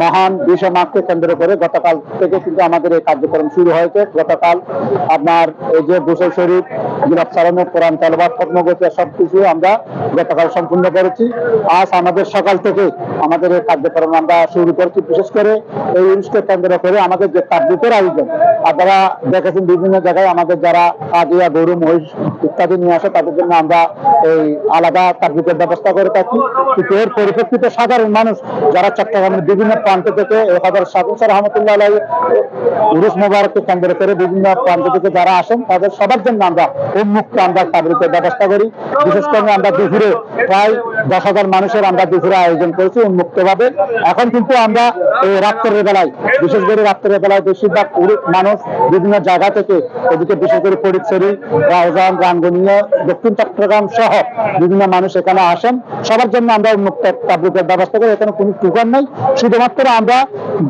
মহান বিশ্ব মাঘকে কেন্দ্র করে গতকাল থেকে কিন্তু আমাদের এই কার্যক্রম শুরু হয়েছে। গতকাল আপনার এই যে গোসল শরীফ গিলাপ চালানো কোরআন তালবাদ পদ্মগতি সবকিছু আমরা গতকাল সম্পূর্ণ করেছি। আজ আমাদের সকাল থেকে আমাদের এই কার্যক্রম আমরা শুরু করেছি। বিশেষ করে এই অনুষ্ঠান কেন্দ্র করে আমাদের যে তাবলিকের আয়োজন, আপনারা দেখেছেন বিভিন্ন জায়গায় আমাদের যারা কাজিয়া, গরু, মহিষ ইত্যাদি নিয়ে আসে, তাদের জন্য আমরা এই আলাদা তাবলিকের ব্যবস্থা করে থাকি। কিন্তু এর পরিপ্রেক্ষিতে সাধারণ মানুষ, যারা চট্টগ্রামের বিভিন্ন প্রান্ত থেকে হাজার সাকুর রহমতুল্লাহ আলাই উরুস মোবারককে কেন্দ্র করে বিভিন্ন প্রান্ত থেকে যারা আসেন, তাদের সবার জন্য আমরা উন্মুক্ত আমরা তাদেরকে ব্যবস্থা করি। বিশেষ করে আমরা দুপুরে প্রায় দশ হাজার মানুষের আমরা দুপুরে আয়োজন করেছি উন্মুক্ত ভাবে এখন কিন্তু আমরা এই রাত্রের বেলায়, বিশেষ করে রাত্রের বেলায় বেশিরভাগ মানুষ বিভিন্ন জায়গা থেকে এদিকে বিশেষ করে ফরিদছড়ি রাউজান রাঙ্গুনিয়া, দক্ষিণ চট্টগ্রাম সহ বিভিন্ন মানুষ এখানে আসেন। সবার জন্য আমরা উন্মুক্ত তাবলিকের ব্যবস্থা করি, এখানে কোনো টুকান নাই। শুধুমাত্র আমরা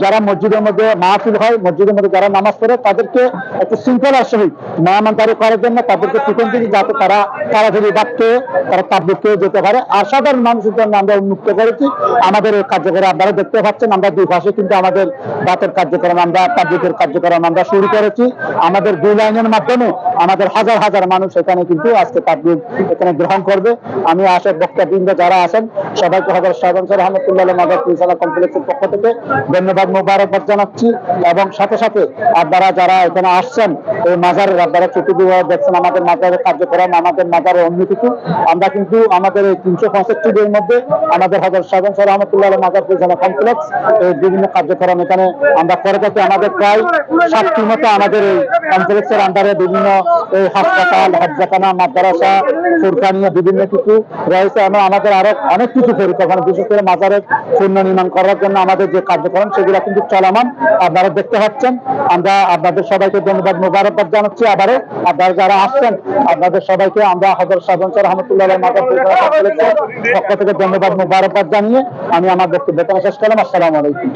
যারা মসজিদের মধ্যে মাহফিল হয়, মসজিদের মধ্যে যারা নামাজ পড়ে, তাদেরকে একটু শৃঙ্খলার সহিত মেহমানদারি করার জন্য তাদেরকে টিকেন দিই যাতে তারা তাড়াতাড়ি ডাকতে তারা তাবলিককে যেতে পারে। আর সাধারণ মানুষের জন্য আমরা উন্মুক্ত করেছি। আমাদের কার্যক্রম আপনারা দেখতে পাচ্ছেন, আমরা দুই পাশে কিন্তু আমাদের দাঁতের কার্যক্রম আমরা তাবলিকের কার্যক্রম আমরা শুরু করেছি। আমাদের দুই লাইনের মাধ্যমে আমাদের হাজার হাজার মানুষ এখানে কিন্তু আজকে তাবলিক এখানে গ্রহণ করবে। আমি আশা বক্তাবৃন্দ যারা আছেন, সবাইকে হাজার সাহেব রহমতুল্লাহ মাদার পরিচালনা কমপ্লেক্সের পক্ষ থেকে ধন্যবাদ, মোবারকবাদ জানাচ্ছি। এবং সাথে সাথে আপনারা যারা এখানে আসছেন, এই মাজারের আপনারা চতুর্দিকে দেখছেন, আমাদের মাজারের কার্যক্রম, আমাদের মাজারের অন্য কিছু আমরা কিন্তু আমাদের এই তিনশো পঁয়ষট্টি মধ্যে আমাদের হাজার সাহেব রহমতুল্লাহ মাজার পরিচালনা কমপ্লেক্স এই বিভিন্ন কার্যক্রম এখানে আমরা করে থাকি আমাদের প্রায় সাতটি মতো আমাদের এই কমপ্লেক্সের আন্ডারে বিভিন্ন এই হাসপাতাল হজ্জাখানা মাদ্রাসা, ফুরকানিয়া বিভিন্ন কিছু রয়েছে। আমরা আমাদের আরও অনেক কিছু তখন বিশেষ করে মাজারের পূর্ণ নির্মাণ করার জন্য আমাদের যে কার্যক্রম, সেগুলো কিন্তু চলমান। আপনারা দেখতে পাচ্ছেন। আমরা আপনাদের সবাইকে ধন্যবাদ, মোবারকবাদ জানাচ্ছি। আবারও আপনারা যারা আসছেন, আপনাদের সবাইকে আমরা হজর সাধন রহমতুল্লাহ মাজার পক্ষ থেকে ধন্যবাদ মুবারকবাদ জানিয়ে আমি আমার বক্তব্য শেষ করলাম। আসসালামু আলাইকুম।